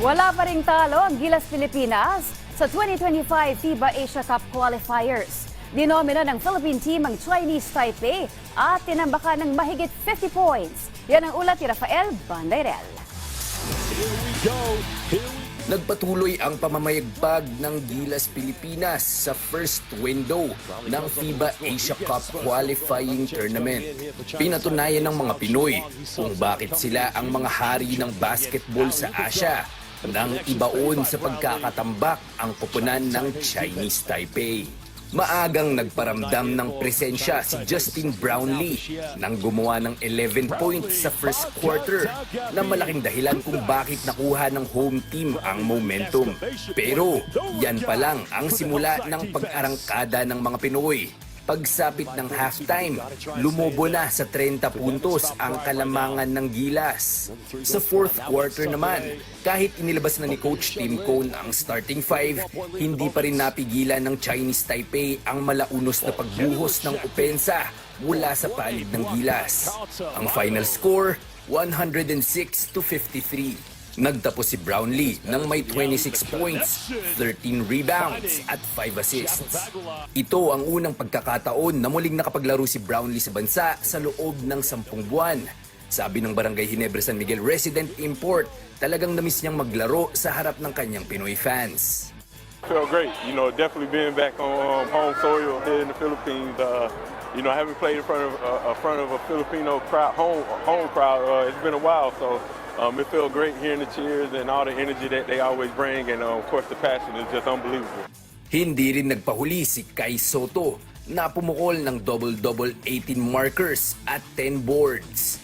Wala pa ring talo ang Gilas Pilipinas sa 2025 FIBA Asia Cup qualifiers. Dinomina ng Philippine team ang Chinese Taipei at tinambakan ng mahigit 50 points. Yan ang ulat ni Rafael Bandairel. Nagpatuloy ang pamamayagpag ng Gilas Pilipinas sa first window ng FIBA Asia Cup qualifying tournament. Pinatunayan ng mga Pinoy kung bakit sila ang mga hari ng basketball sa Asia nang ibaon sa pagkakatambak ang koponan ng Chinese Taipei. Maagang nagparamdam ng presensya si Justin Brownlee nang gumawa ng 11 points sa first quarter na malaking dahilan kung bakit nakuha ng home team ang momentum. Pero yan pa lang ang simula ng pag-arangkada ng mga Pinoy. Pagsapit ng halftime, lumobo na sa 30 puntos ang kalamangan ng Gilas. Sa fourth quarter naman, kahit inilabas na ni Coach Tim Cone ang starting five, hindi pa rin napigilan ng Chinese Taipei ang malaunos na pagbuhos ng opensa mula sa palid ng Gilas. Ang final score, 106 to 53. Nagtapos si Brownlee ng may 26 points, 13 rebounds at 5 assists. Ito ang unang pagkakataon na muling nakapaglaro si Brownlee sa bansa sa loob ng 10 buwan. Sabi ng Barangay Ginebra San Miguel resident import, talagang namiss niyang maglaro sa harap ng kanyang Pinoy fans. Felt great. You know, definitely being back on um, home soil here in the Philippines. Uh, you know, I haven't played in front of uh, in front of a Filipino crowd, home home crowd. Uh, it's been a while, so um, it felt great hearing the cheers and all the energy that they always bring, and uh, of course the passion is just unbelievable. Hindi rin nagpahuli si Kai Soto na pumukol ng double-double 18 markers at 10 boards.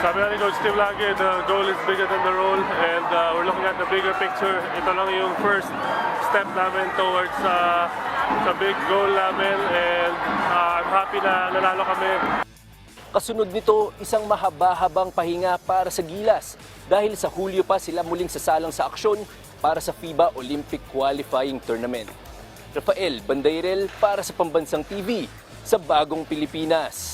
Sabi ni Coach Tim lagi, the goal is bigger than the role and uh, we're looking at the bigger picture. Ito lang yung first step namin towards uh, sa big goal namin and uh, I'm happy na nanalo kami. Kasunod nito, isang mahaba-habang pahinga para sa Gilas dahil sa Hulyo pa sila muling sasalang sa aksyon para sa FIBA Olympic Qualifying Tournament. Rafael Bandairel para sa Pambansang TV sa Bagong Pilipinas.